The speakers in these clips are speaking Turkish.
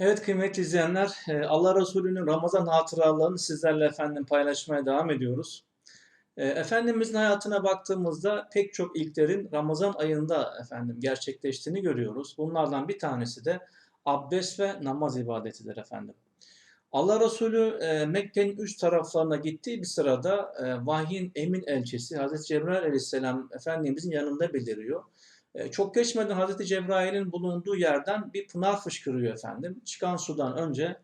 Evet kıymetli izleyenler, e, Allah Resulü'nün Ramazan hatıralarını sizlerle efendim paylaşmaya devam ediyoruz. E, Efendimizin hayatına baktığımızda pek çok ilklerin Ramazan ayında efendim gerçekleştiğini görüyoruz. Bunlardan bir tanesi de abdest ve namaz ibadetidir efendim. Allah Resulü e, Mekke'nin üç taraflarına gittiği bir sırada vahyin emin elçisi Hazreti Cebrail aleyhisselam Efendimizin yanında beliriyor. E, çok geçmeden Hazreti Cebrail'in bulunduğu yerden bir pınar fışkırıyor efendim. Çıkan sudan önce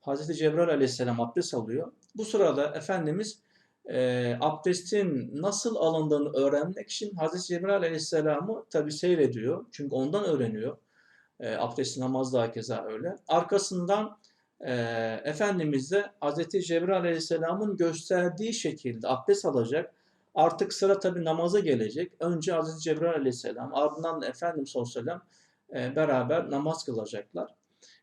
Hazreti Cebrail aleyhisselam abdest alıyor. Bu sırada Efendimiz e, abdestin nasıl alındığını öğrenmek için Hazreti Cebrail aleyhisselamı tabi seyrediyor. Çünkü ondan öğreniyor. E, abdesti namaz da keza öyle. Arkasından e, Efendimiz de Hazreti Cebrail aleyhisselamın gösterdiği şekilde abdest alacak. Artık sıra tabi namaza gelecek. Önce Hazreti Cebrail aleyhisselam ardından da Efendimiz sallallahu aleyhi ve sellem e, beraber namaz kılacaklar.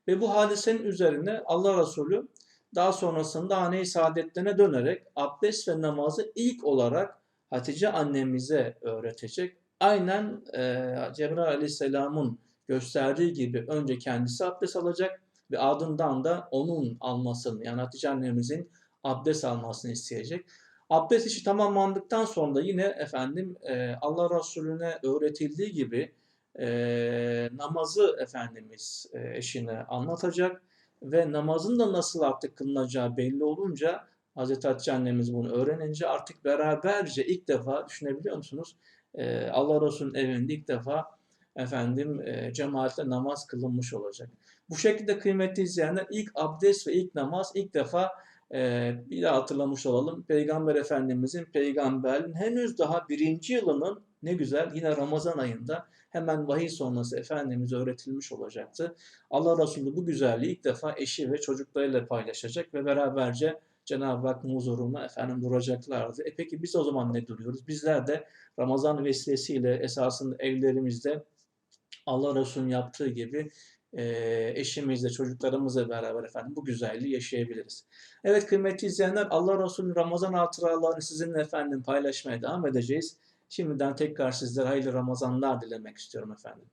Ve bu hadisenin üzerine Allah Resulü daha sonrasında hane-i saadetlerine dönerek abdest ve namazı ilk olarak Hatice annemize öğretecek. Aynen e, Cebrail aleyhisselamın gösterdiği gibi önce kendisi abdest alacak ve ardından da onun almasını yani Hatice annemizin abdest almasını isteyecek. Abdest işi tamamlandıktan sonra yine efendim e, Allah Resulüne öğretildiği gibi e, namazı Efendimiz e, eşine anlatacak ve namazın da nasıl artık kılınacağı belli olunca Hazreti Hatice annemiz bunu öğrenince artık beraberce ilk defa düşünebiliyor musunuz? E, Allah Resulü'nün evinde ilk defa efendim e, cemaatle namaz kılınmış olacak. Bu şekilde kıymetli izleyenler ilk abdest ve ilk namaz ilk defa e, bir daha hatırlamış olalım. Peygamber Efendimizin peygamberliğin henüz daha birinci yılının ne güzel yine Ramazan ayında hemen vahiy sonrası Efendimiz'e öğretilmiş olacaktı. Allah Resulü bu güzelliği ilk defa eşi ve çocuklarıyla paylaşacak ve beraberce Cenab-ı Hakk'ın huzuruna efendim duracaklardı. E peki biz o zaman ne duruyoruz? Bizler de Ramazan vesilesiyle esasında evlerimizde Allah Resulü'nün yaptığı gibi e, eşimizle, çocuklarımızla beraber efendim bu güzelliği yaşayabiliriz. Evet kıymetli izleyenler Allah Resulü'nün Ramazan hatıralarını sizinle efendim paylaşmaya devam edeceğiz. Şimdiden tekrar sizlere hayırlı Ramazanlar dilemek istiyorum efendim.